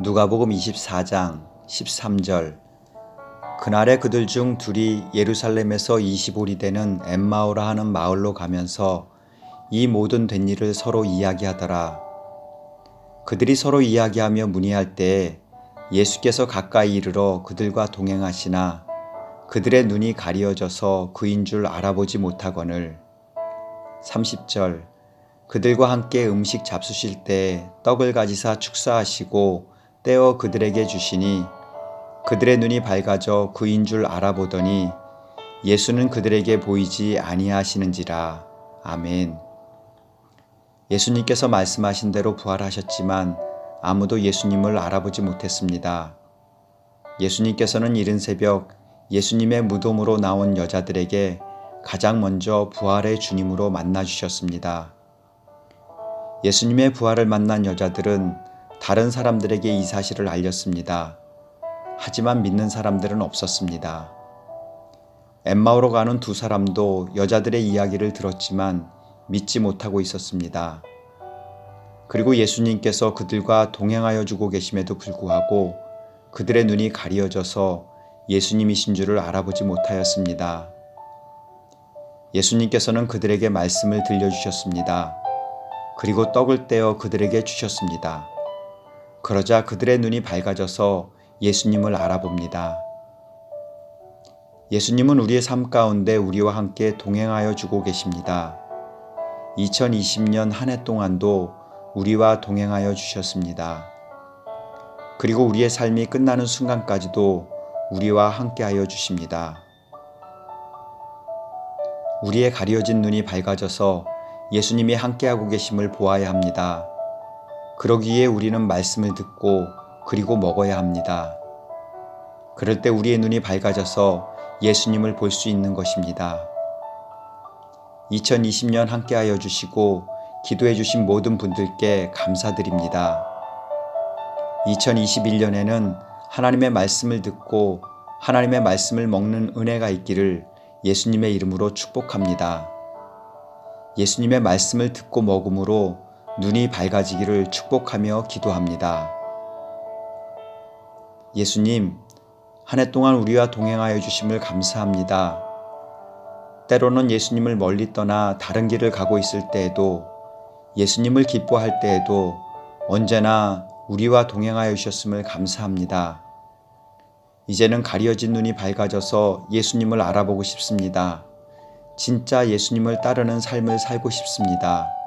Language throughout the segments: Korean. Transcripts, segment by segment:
누가복음 24장 13절. 그날에 그들 중 둘이 예루살렘에서 20올이 되는 엠마오라 하는 마을로 가면서 이 모든 된 일을 서로 이야기하더라. 그들이 서로 이야기하며 문의할 때에 예수께서 가까이 이르러 그들과 동행하시나 그들의 눈이 가리어져서 그인 줄 알아보지 못하거늘. 30절. 그들과 함께 음식 잡수실 때 떡을 가지사 축사하시고 떼어 그들에게 주시니 그들의 눈이 밝아져 그인 줄 알아보더니 예수는 그들에게 보이지 아니하시는지라 아멘. 예수님께서 말씀하신 대로 부활하셨지만 아무도 예수님을 알아보지 못했습니다. 예수님께서는 이른 새벽 예수님의 무덤으로 나온 여자들에게 가장 먼저 부활의 주님으로 만나 주셨습니다. 예수님의 부활을 만난 여자들은 다른 사람들에게 이 사실을 알렸습니다. 하지만 믿는 사람들은 없었습니다. 엠마오로 가는 두 사람도 여자들의 이야기를 들었지만 믿지 못하고 있었습니다. 그리고 예수님께서 그들과 동행하여 주고 계심에도 불구하고 그들의 눈이 가리어져서 예수님이신 줄을 알아보지 못하였습니다. 예수님께서는 그들에게 말씀을 들려주셨습니다. 그리고 떡을 떼어 그들에게 주셨습니다. 그러자 그들의 눈이 밝아져서 예수님을 알아봅니다. 예수님은 우리의 삶 가운데 우리와 함께 동행하여 주고 계십니다. 2020년 한 해 동안도 우리와 동행하여 주셨습니다. 그리고 우리의 삶이 끝나는 순간까지도 우리와 함께하여 주십니다. 우리의 가려진 눈이 밝아져서 예수님이 함께하고 계심을 보아야 합니다. 그러기에 우리는 말씀을 듣고 그리고 먹어야 합니다. 그럴 때 우리의 눈이 밝아져서 예수님을 볼 수 있는 것입니다. 2020년 함께하여 주시고 기도해 주신 모든 분들께 감사드립니다. 2021년에는 하나님의 말씀을 듣고 하나님의 말씀을 먹는 은혜가 있기를 예수님의 이름으로 축복합니다. 예수님의 말씀을 듣고 먹음으로 눈이 밝아지기를 축복하며 기도합니다. 예수님, 한 해 동안 우리와 동행하여 주심을 감사합니다. 때로는 예수님을 멀리 떠나 다른 길을 가고 있을 때에도 예수님을 기뻐할 때에도 언제나 우리와 동행하여 주셨음을 감사합니다. 이제는 가려진 눈이 밝아져서 예수님을 알아보고 싶습니다. 진짜 예수님을 따르는 삶을 살고 싶습니다.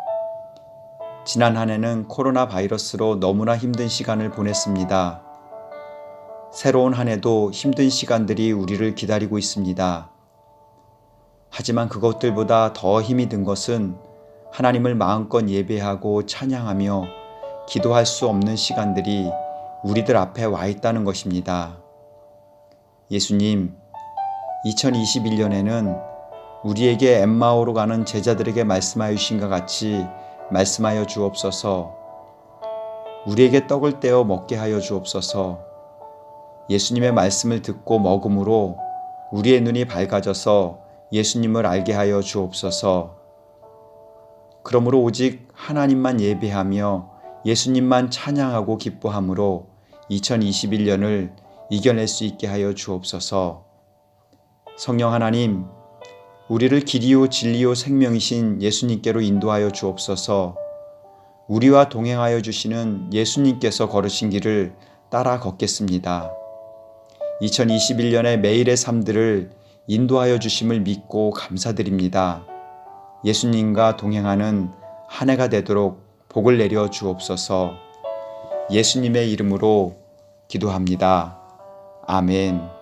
지난 한 해는 코로나 바이러스로 너무나 힘든 시간을 보냈습니다. 새로운 한 해도 힘든 시간들이 우리를 기다리고 있습니다. 하지만 그것들보다 더 힘이 든 것은 하나님을 마음껏 예배하고 찬양하며 기도할 수 없는 시간들이 우리들 앞에 와 있다는 것입니다. 예수님, 2021년에는 우리에게 엠마오로 가는 제자들에게 말씀하여 주신 것 같이 말씀하여 주옵소서. 우리에게 떡을 떼어 먹게 하여 주옵소서. 예수님의 말씀을 듣고 먹음으로 우리의 눈이 밝아져서 예수님을 알게 하여 주옵소서. 그러므로 오직 하나님만 예배하며 예수님만 찬양하고 기뻐함으로 2021년을 이겨낼 수 있게 하여 주옵소서. 성령 하나님, 우리를 길이요 진리요 생명이신 예수님께로 인도하여 주옵소서. 우리와 동행하여 주시는 예수님께서 걸으신 길을 따라 걷겠습니다. 2021년의 매일의 삶들을 인도하여 주심을 믿고 감사드립니다. 예수님과 동행하는 한 해가 되도록 복을 내려 주옵소서. 예수님의 이름으로 기도합니다. 아멘.